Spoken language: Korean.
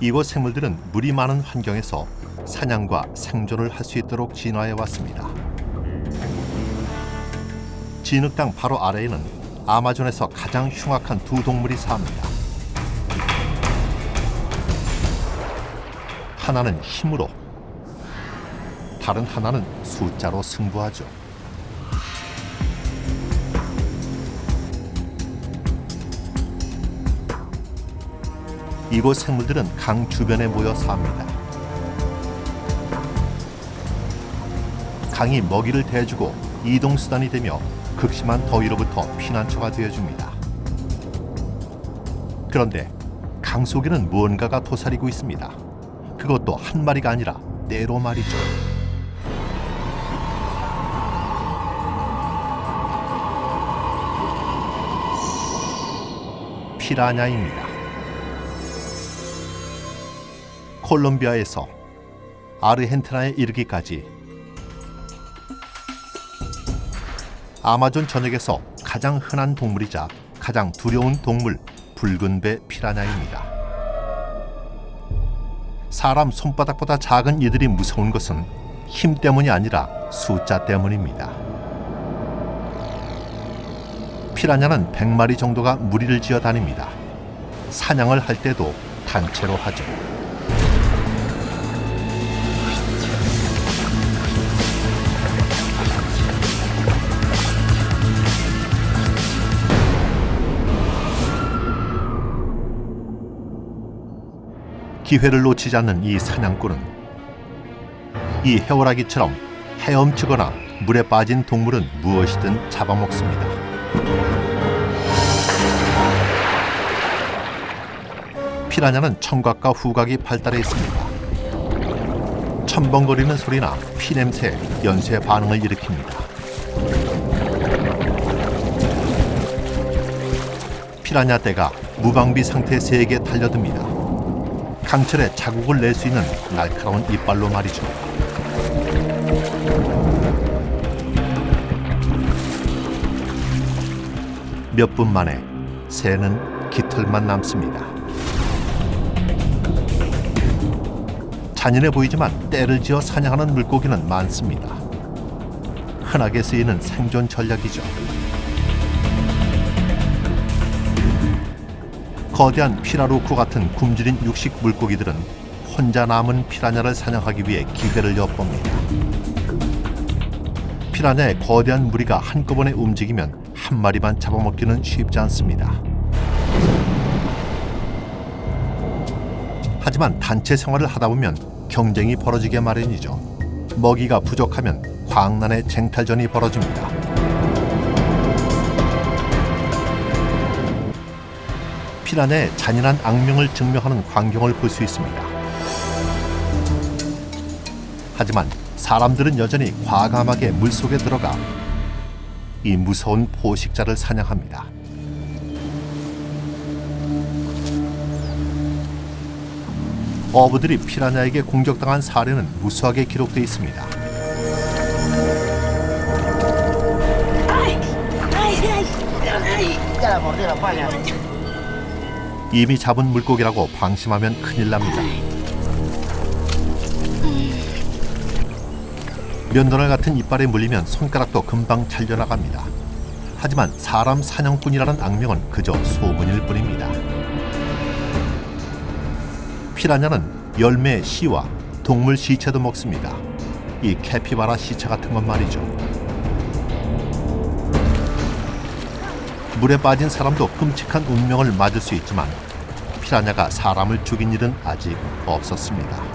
이곳 생물들은 물이 많은 환경에서 사냥과 생존을 할 수 있도록 진화해 왔습니다. 진흙탕 바로 아래에는 아마존에서 가장 흉악한 두 동물이 삽니다. 하나는 힘으로, 다른 하나는 숫자로 승부하죠. 이곳 생물들은 강 주변에 모여 삽니다. 강이 먹이를 대주고 이동 수단이 되며 극심한 더위로부터 피난처가 되어줍니다. 그런데 강 속에는 무언가가 도사리고 있습니다. 그것도 한 마리가 아니라 네로 말이죠. 피라냐입니다. 콜롬비아에서 아르헨티나에 이르기까지 아마존 전역에서 가장 흔한 동물이자 가장 두려운 동물 붉은 배 피라냐입니다. 사람 손바닥보다 작은 이들이 무서운 것은 힘 때문이 아니라 숫자 때문입니다. 피라냐는 100마리 정도가 무리를 지어 다닙니다. 사냥을 할 때도 단체로 하죠. 기회를 놓치지 않는 이 사냥꾼은 이 해오라기처럼 헤엄치거나 물에 빠진 동물은 무엇이든 잡아먹습니다. 피라냐는 청각과 후각이 발달해 있습니다. 첨벙거리는 소리나 피냄새, 연쇄 반응을 일으킵니다. 피라냐 떼가 무방비 상태 세에게 달려듭니다. 강철에 자국을 낼 수 있는 날카로운 이빨로 말이죠. 몇 분 만에 새는 깃털만 남습니다. 잔인해 보이지만 때를 지어 사냥하는 물고기는 많습니다. 흔하게 쓰이는 생존 전략이죠. 거대한 피라루쿠 같은 굶주린 육식 물고기들은 혼자 남은 피라냐를 사냥하기 위해 기회를 엿봅니다. 피라냐의 거대한 무리가 한꺼번에 움직이면 한 마리만 잡아먹기는 쉽지 않습니다. 하지만 단체 생활을 하다 보면 경쟁이 벌어지게 마련이죠. 먹이가 부족하면 광란의 쟁탈전이 벌어집니다. 피란의 잔인한 악명을 증명하는 광경을 볼 수 있습니다. 하지만 사람들은 여전히 과감하게 물속에 들어가 이 무서운 포식자를 사냥합니다. 어부들이 피라냐에게 공격당한 사례는 무수하게 기록되어 있습니다. Ya la mordió la palla. 이 미 잡은 물고기라고 방심하면 큰일 납니다. 면도날 같은 이빨에 물리면 손가락도 금방 잘려나갑니다. 하지만 사람 사냥꾼이라는 악명은 그저 소문일 뿐입니다. 피라냐는 열매 씨와 동물 시체도 먹습니다. 이 캐피바라 시체 같은 건 말이죠. 물에 빠진 사람도 끔찍한 운명을 맞을 수 있지만 피라냐가 사람을 죽인 일은 아직 없었습니다.